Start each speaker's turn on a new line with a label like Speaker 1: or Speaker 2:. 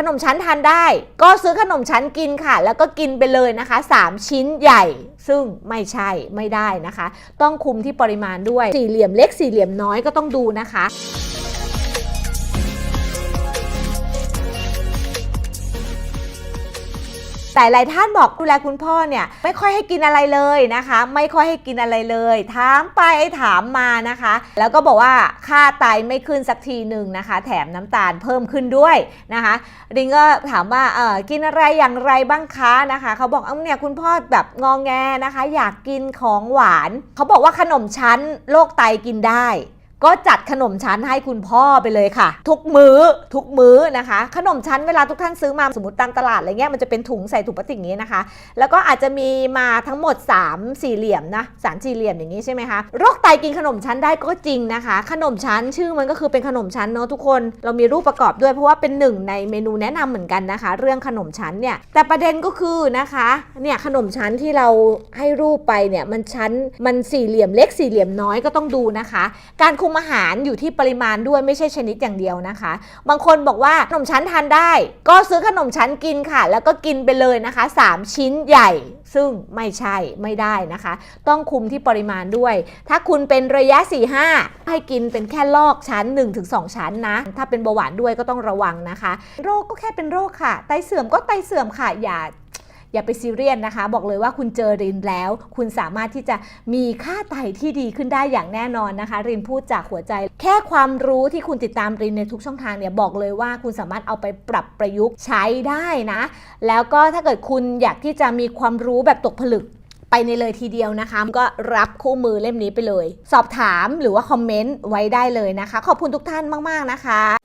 Speaker 1: ขนมชั้นทานได้ ก็ซื้อขนมชั้นกินค่ะ แล้วก็กินไปเลยนะคะ 3 ชิ้นใหญ่ ซึ่งไม่ใช่ไม่ได้นะคะ ต้องคุมที่ปริมาณด้วย สี่เหลี่ยมเล็กสี่เหลี่ยมน้อยก็ต้องดูนะคะ แต่หลายท่านบอกดูแลคุณพ่อเนี่ยไม่ค่อยให้กินอะไรเลยนะคะ ไม่ค่อยให้กินอะไรเลยถามไปถามมานะคะ แล้วก็บอกว่าค่าไตไม่ขึ้นสักทีหนึ่งนะคะ แถมน้ำตาลเพิ่มขึ้นด้วยนะคะริงก็ถามว่าเออกินอะไรอย่างไรบ้างคะนะคะเขาบอกเอ้าเนี่ยคุณพ่อแบบงองแงนะคะ อยากกินของหวาน เขาบอกว่าขนมชั้นโรคไตกินได้ ก็จัดขนมชั้นให้คุณพ่อไปเลยค่ะ ทุกมือ้อทุกมื้อนะคะ ขนมชั้นเวลาทุกท่านซื้อมาสมมติตามตลาดอะไรเงี้ยมันจะเป็นถุงใส่ถุงพลาสติกอย่างนี้นะคะ แล้วก็อาจจะมีมาทั้งหมด 3 สี่เหลี่ยมนะสามสี่เหลี่ยมอย่างนี้ใช่ไหมคะโรคไตกินขนมชั้นได้ก็จริงนะคะ ขนมชั้นชื่อมันก็คือเป็นขนมชั้นเนาะทุกคนเรามีรูปประกอบด้วยเพราะว่าเป็นหนึ่งในเมนูแนะนำเหมือนกันนะคะ เรื่องขนมชั้นเนี่ยแต่ประเด็นก็คือนะคะเนี่ยขนมชั้นที่เราให้รูปไปเนี่ยมันชั้นมันสี่เหลี่ยมเล็กสี่เหลี่ยมน้อยก็ต้องดูนะคะ การคุมอาหารอยู่ที่ปริมาณด้วยไม่ใช่ชนิดอย่างเดียวนะคะ บางคนบอกว่าขนมชั้นทานได้ ก็ซื้อขนมชั้นกินค่ะ แล้วก็กินไปเลยนะคะ 3 ชิ้นใหญ่ ซึ่งไม่ใช่ไม่ได้นะคะ ต้องคุมที่ปริมาณด้วย ถ้าคุณเป็นระยะ 4-5 ให้กินเป็นแค่ลอกชั้น 1-2 ชั้นนะ ถ้าเป็นเบาหวานด้วยก็ต้องระวังนะคะ โรคก็แค่เป็นโรคค่ะ ไตเสื่อมก็ไตเสื่อมค่ะอย่า อย่าไปซีเรียสนะคะ บอกเลยว่าคุณเจอรินแล้ว คุณสามารถที่จะมีค่าไตที่ดีขึ้นได้อย่างแน่นอนนะคะ รินพูดจากหัวใจ แค่ความรู้ที่คุณติดตามรินในทุกช่องทางเนี่ยบอกเลยว่าคุณสามารถเอาไปปรับประยุกต์ใช้ได้นะ แล้วก็ถ้าเกิดคุณอยากที่จะมีความรู้แบบตกผลึกไปในเลยทีเดียวนะคะก็รับคู่มือเล่มนี้ไปเลย สอบถามหรือว่าคอมเมนต์ไว้ได้เลยนะคะ ขอบคุณทุกท่านมาก ๆ นะคะ